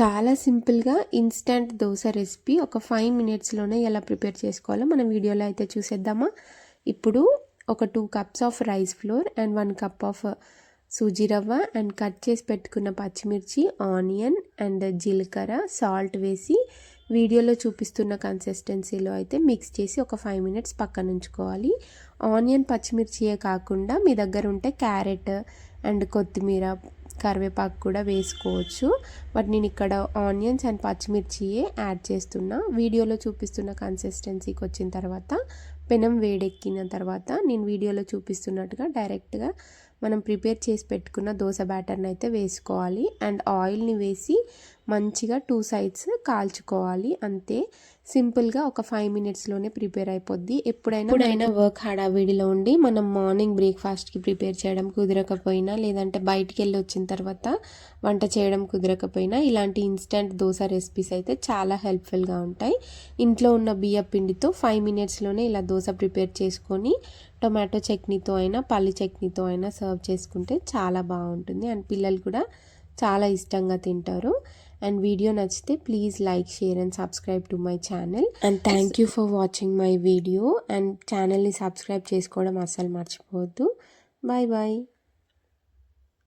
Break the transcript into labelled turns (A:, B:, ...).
A: చాలా సింపుల్గా instant dosa recipe ఒక ఫైవ్ మినిట్స్లోనే ఎలా ప్రిపేర్ చేసుకోవాలో మనం వీడియోలో అయితే చూసేద్దామా. ఇప్పుడు ఒక two cups of rice flour and one cup of suji rava and cut చేసి పెట్టుకున్న పచ్చిమిర్చి ఆనియన్ అండ్ జీలకర్ర సాల్ట్ వేసి వీడియోలో చూపిస్తున్న కన్సిస్టెన్సీలో అయితే మిక్స్ చేసి ఒక ఫైవ్ మినిట్స్ పక్కన ఉంచుకోవాలి. ఆనియన్ పచ్చిమిర్చియే కాకుండా మీ దగ్గర ఉంటే క్యారెట్ అండ్ కొత్తిమీర కరివేపాకు కూడా వేసుకోవచ్చు. బట్ నేను ఇక్కడ ఆనియన్స్ అండ్ పచ్చిమిర్చియే యాడ్ చేస్తున్నా. వీడియోలో చూపిస్తున్న కన్సిస్టెన్సీకి వచ్చిన తర్వాత పెనం వేడెక్కిన తర్వాత నేను వీడియోలో చూపిస్తున్నట్టుగా డైరెక్ట్గా మనం ప్రిపేర్ చేసి పెట్టుకున్న దోశ బ్యాటర్ని అయితే వేసుకోవాలి. అండ్ ఆయిల్ని వేసి మంచిగా టూ సైడ్స్ కాల్చుకోవాలి. అంతే. సింపుల్గా ఒక ఫైవ్ మినిట్స్లోనే ప్రిపేర్ అయిపోద్ది. ఎప్పుడైనా ఎప్పుడైనా వర్క్ హడావిడిలో ఉండి మనం మార్నింగ్ బ్రేక్ఫాస్ట్కి ప్రిపేర్ చేయడం కుదరకపోయినా లేదంటే బయటికి వెళ్ళి వచ్చిన తర్వాత వంట చేయడం కుదరకపోయినా ఇలాంటి ఇన్స్టంట్ దోశ రెసిపీస్ అయితే చాలా హెల్ప్ఫుల్గా ఉంటాయి. ఇంట్లో ఉన్న బియ్య పిండితో ఫైవ్ మినిట్స్లోనే ఇలా దోశ ప్రిపేర్ చేసుకొని టొమాటో చట్నీతో అయినా పల్లి చట్నీతో అయినా సర్వ్ చేసుకుంటే చాలా బాగుంటుంది. అండ్ పిల్లలు కూడా చాలా ఇష్టంగా తింటారు. అండ్ వీడియో నచ్చితే please like share and subscribe to my channel. And thank you for watching my video. And ఛానల్ని సబ్స్క్రైబ్ చేసుకోవడం అస్సలు మర్చిపోవద్దు. Bye bye.